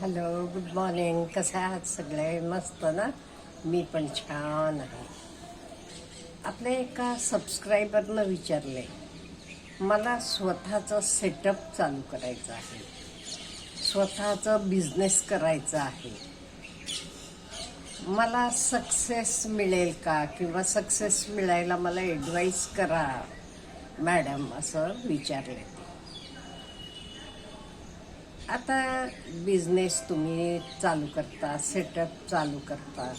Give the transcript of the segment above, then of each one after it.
Hello good morning कसं आहात सगळे? मस्त ना? मी पण छान आहे. आपल्या एका सबस्क्रायबरनं विचारले मला स्वतःचं सेटअप चालू करायचं आहे. स्वतःचं बिझनेस करायचं आहे. मला सक्सेस मिळेल का? किंवा सक्सेस मिळायला मला ॲडवाईस करा. मॅडम असं विचारले. आता बिझनेस तुम्ही चालू करता सेटअप चालू करता.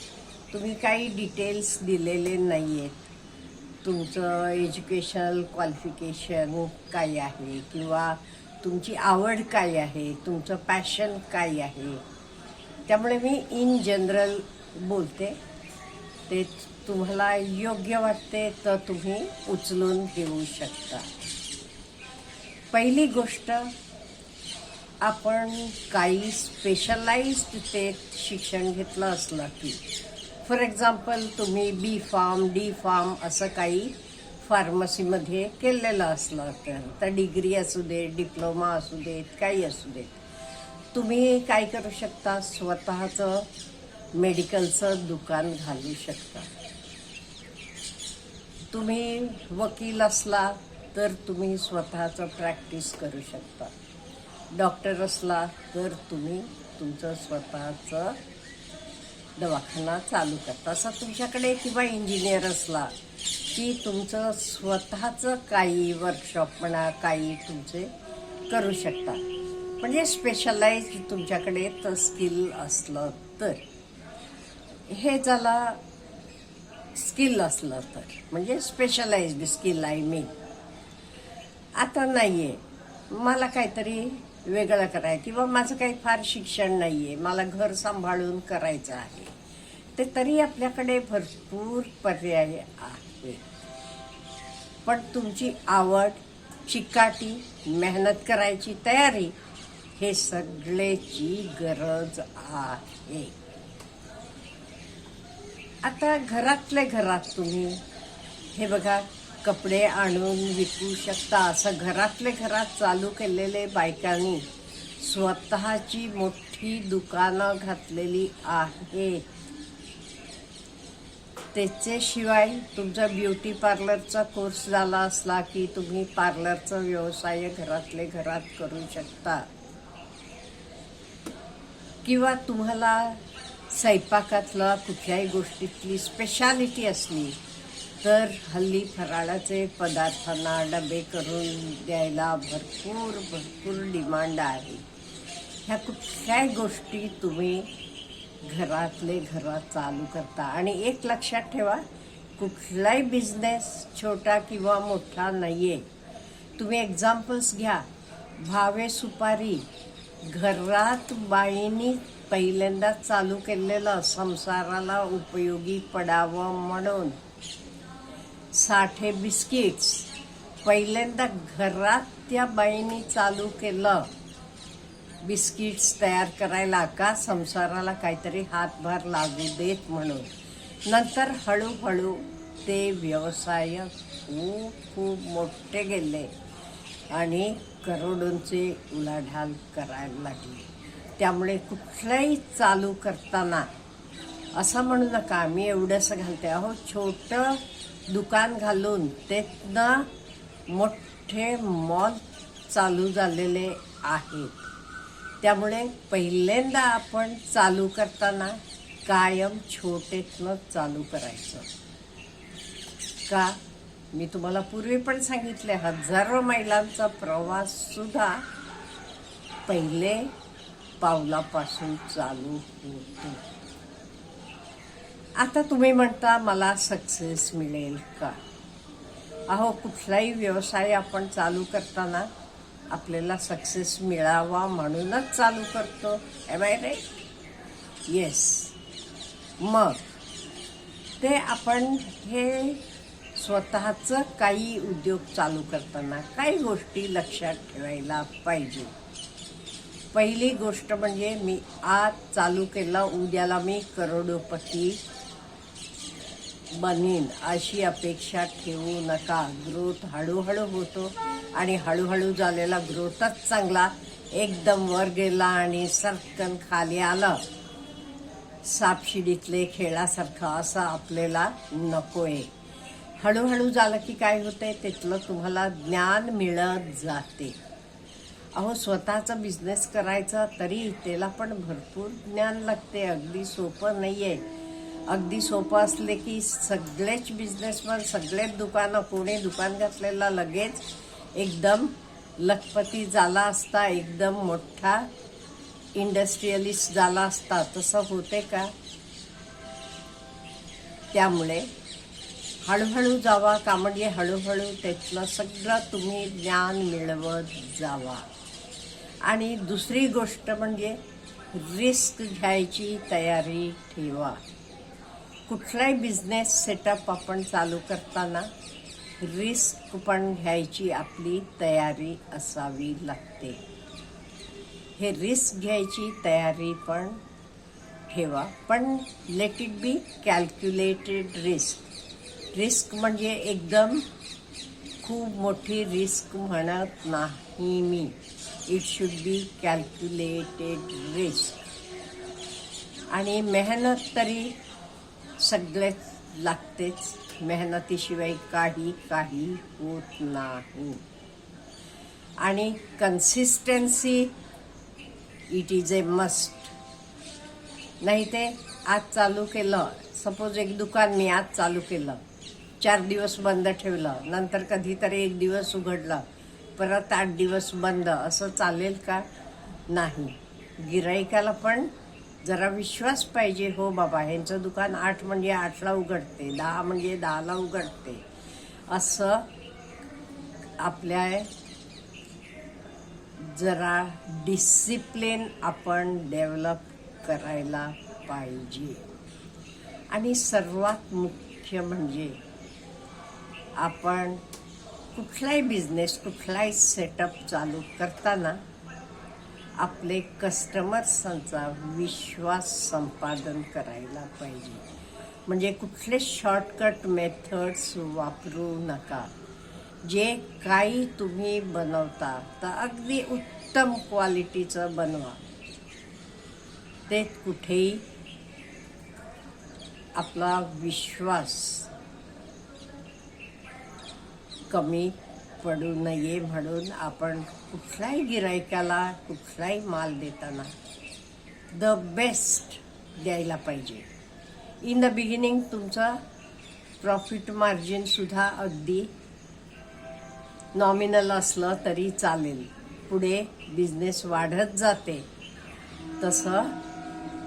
तुम्ही काही डिटेल्स दिलेले नाही आहेत तुमचं एज्युकेशनल क्वालिफिकेशन काय आहे किंवा तुमची आवड काय आहे तुमचं पॅशन काय आहे. त्यामुळे मी इन जनरल बोलते. ते तुम्हाला योग्य वाटते तर तुम्ही उचलून घेऊ शकता. पहिली गोष्ट आपण काही स्पेशलाइज्ड ते शिक्षण घेतलं असलं की फॉर एक्झाम्पल तुम्ही बी फार्म डी फार्म असं काही फार्मसीमध्ये केलेलं असलं तर तर डिग्री असू दे डिप्लोमा असू देत काही असू देत. तुम्ही काय करू शकता? स्वतःचं मेडिकलचं दुकान घालू शकता. तुम्ही वकील असला तर तुम्ही स्वतःचं प्रॅक्टिस करू शकता. डॉक्टर असला तर तुम्ही तुमचं स्वतःचं दवाखाना चालू करता. असा तुमच्याकडे किंवा इंजिनियर असला की तुमचं स्वतःचं काही वर्कशॉप म्हणा काही तुमचे करू शकता. म्हणजे स्पेशलाइज तुमच्याकडे तर स्किल असलं तर. हे झाला स्किल असलं तर म्हणजे स्पेशलाइज्ड स्किल आय मीन आता आहे मला काहीतरी वेगळं करायचं. किंवा माझं काही फार शिक्षण नाही आहे मला घर सांभाळून करायचं आहे. ते तरी आपल्याकडे भरपूर पर्याय आहेत. पण तुमची आवड चिकाटी मेहनत करायची तयारी हे सगळ्याची गरज आहे. आता घरातले घरात तुम्ही हे बघा कपडे आणून विकू शकता. असं घरातले घरात चालू केलेले बायकांनी स्वतःची मोठी दुकानं घातलेली आहे. त्याच्याशिवाय तुमचा ब्युटी पार्लरचा कोर्स झाला असला की तुम्ही पार्लरचा व्यवसाय घरातले घरात करू शकता. किंवा तुम्हाला स्वयंपाकातला कुठल्याही गोष्टीतली स्पेशालिटी असली तर हल्ली फराळाचे पदार्थांना डबे करून द्यायला भरपूर भरपूर डिमांड आहे. ह्या कुठल्याही गोष्टी तुम्ही घरातले घरात चालू करता. आणि एक लक्षात ठेवा कुठलाही बिझनेस छोटा किंवा मोठा नाही आहे तुम्ही एक्झाम्पल्स घ्या. भावे सुपारी घरात बाईंनी पहिल्यांदा चालू केलेलं संसाराला उपयोगी पडावं म्हणून. साठे बिस्किट्स. पहिल्यांदा घरात त्या बाईंनी चालू केलं. बिस्किट्स तयार करायला का संसाराला काहीतरी हातभार लागू देत म्हणून. नंतर हळूहळू ते व्यवसाय खूप खूप मोठे गेले आणि करोडोंचे उलाढाल करायला लागले. त्यामुळे कुठलंही चालू करताना असं म्हणू नका मी एवढंसं घालते अहो छोटं दुकान घालून त्यातनं मोठे मॉल चालू झालेले आहेत. त्यामुळे पहिल्यांदा आपण चालू करताना कायम छोटेतनं चालू करायचं. का? मी तुम्हाला पूर्वी पण सांगितले हजारो मैलांचा प्रवास सुद्धा पहिले पावलापासून चालू होतो. आता तुम्ही म्हणता मला सक्सेस मिळेल का? अहो कुठलाही व्यवसाय आपण चालू करताना आपल्याला सक्सेस मिळावा म्हणूनच चालू करतो. एम आय राईट येस मग ते आपण हे स्वतःचं काही उद्योग चालू करताना काही गोष्टी लक्षात ठेवायला पाहिजे. पहिली गोष्ट म्हणजे मी आज चालू केला उद्याला मी करोडोपती बनीन अशी अपेक्षा ठेवू नका. ग्रोथ हळूहळू होतो आणि हळूहळू झालेला ग्रोथच चांगला एकदम वर गेला आणि सरकन खाली आलं. सापशिडीतले खेळासारखं असं आपल्याला नकोय. हळूहळू झालं की काय होतंय तिथलं तुम्हाला ज्ञान मिळत जाते. अहो स्वतःचा बिझनेस करायचा तरी त्याला पण भरपूर ज्ञान लागते. अगदी सोपं नाही आहे अगदी सोपं असले की सगळेच बिझनेसमॅन सगळेच दुकानं कोणी दुकान घातलेला लगेच एकदम लखपती झाला असता एकदम मोठा इंडस्ट्रियलिस्ट झाला असता. तसं होते का? त्यामुळे हळूहळू जावा का म्हणजे हळूहळू त्यातलं सगळं तुम्ही ज्ञान मिळवत जावा. आणि दुसरी गोष्ट म्हणजे रिस्क घ्यायची तयारी ठेवा. कुठलाही बिझनेस सेटअप आपण चालू करताना रिस्क पण घ्यायची आपली तयारी असावी लागते. हे रिस्क घ्यायची तयारी पण ठेवा पण let it be calculated risk risk म्हणजे एकदम खूप मोठी रिस्क म्हणत नाही मी. It should be calculated risk आणि मेहनत तरी सगळेच लागतेच. मेहनतीशिवाय काही काही होत नाही. आणि consistency it is a must नाही ते आज चालू केलं. सपोज एक दुकान मी आज चालू केलं. चार दिवस बंद ठेवलं. नंतर कधीतरी एक दिवस उघडलं. परत आठ दिवस बंद. असं चालेल का? नाही. गिराईकाला पण जरा विश्वास पाहिजे हो बाबा ह्यांचं दुकान आठ म्हणजे आठला उघडते दहा म्हणजे दहाला उघडते. असं आपल्या जरा डिसिप्लिन आपण डेव्हलप करायला पाहिजे. आणि सर्वात मुख्य म्हणजे आपण कुठलाही बिझनेस कुठलाही सेटअप चालू करताना आपले कस्टमर्सांचा विश्वास संपादन करायला पाहिजे. म्हणजे कुठले शॉर्टकट मेथड्स वापरू नका. जे काही तुम्ही बनवता तर अगदी उत्तम क्वालिटीचं बनवा. ते कुठेही आपला विश्वास कमी पडू नये म्हणून आपण कुठल्याही गिरायकाला कुठलाही माल देताना द बेस्ट द्यायला पाहिजे. इन द बिगिनिंग तुमचा प्रॉफिट मार्जिनसुद्धा अगदी नॉमिनल असलं तरी चालेल. पुढे बिझनेस वाढत जाते. तसं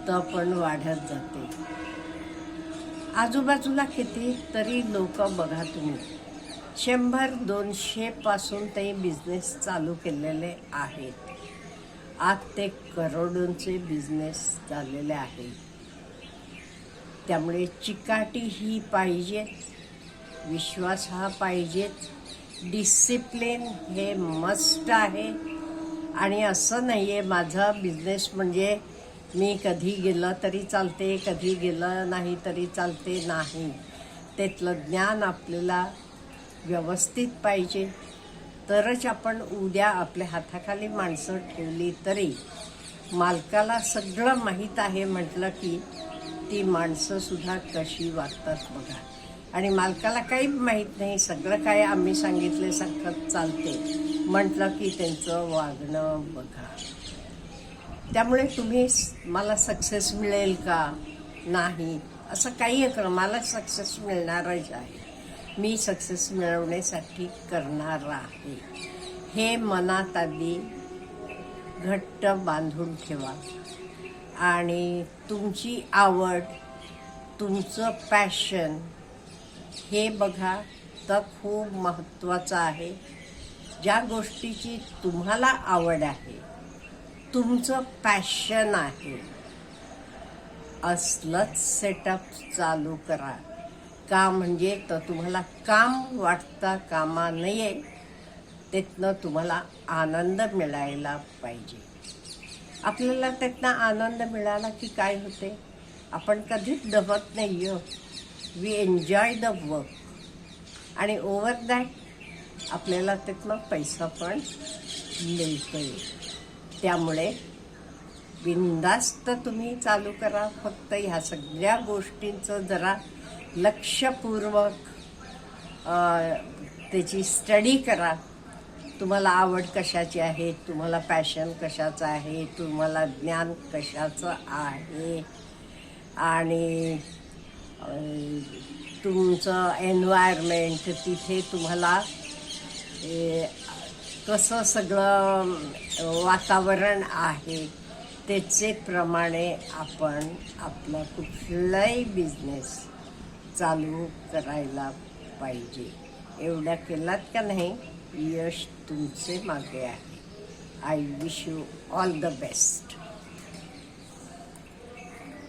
तर पण वाढत जाते. आजूबाजूला किती तरी लोक बघा तुम्ही. शंभर दोनशेपासून ते बिझनेस चालू केलेले आहेत. आज ते करोडोंचे बिझनेस झालेले आहेत त्यामुळे चिकाटी ही पाहिजे विश्वास हा पाहिजेच डिसिप्लिन हे मस्ट आहे. आणि असं नाही आहे माझा बिझनेस म्हणजे मी कधी गेलं तरी चालते कधी गेलं नाही तरी चालते नाही. त्यातलं ज्ञान आपल्याला व्यवस्थित पाहिजे. तरच आपण उद्या आपल्या हाताखाली माणसं ठेवली तरी मालकाला सगळं माहीत आहे म्हटलं की ती माणसंसुद्धा कशी वागतात बघा. आणि मालकाला काही माहीत नाही सगळं काय आम्ही सांगितल्यासारखं चालते म्हटलं की त्यांचं वागणं बघा. त्यामुळे तुम्ही मला सक्सेस मिळेल का? नाही. असं काही मला सक्सेस मिळणारच आहे. मी सक्सेस मिळवण्यासाठी करणार आहे. हे मनात आधी घट्ट बांधून ठेवा. आणि तुमची आवड तुमचं पॅशन हे बघा तर खूप महत्त्वाचं आहे. ज्या गोष्टीची तुम्हाला आवड आहे तुमचं पॅशन आहे असलंच सेटअप चालू करा. का म्हणजे तर तुम्हाला काम वाटता कामा नये त्यातनं तुम्हाला आनंद मिळायला पाहिजे. आपल्याला त्यातनं आनंद मिळाला की काय होते? आपण कधीच दबत नाही वी एन्जॉय द वर्क आणि ओव्हर दॅट आपल्याला त्यातनं पैसा पण मिळतोय. त्यामुळे बिनधास्त तुम्ही चालू करा. फक्त ह्या सगळ्या गोष्टींचं जरा लक्षपूर्वक त्याची स्टडी करा. तुम्हाला आवड कशाची आहे? तुम्हाला पॅशन कशाचं आहे? तुम्हाला ज्ञान कशाचं आहे? आणि तुमचं एन्व्हायरमेंट तिथे तुम्हाला कसं सगळं वातावरण आहे त्याचे प्रमाणे आपण आपला कुठलाही बिझनेस चालू करायला पाहिजे. एवढ्या केलात का नाही? यश तुमचे मागे आहे. I wish you all the best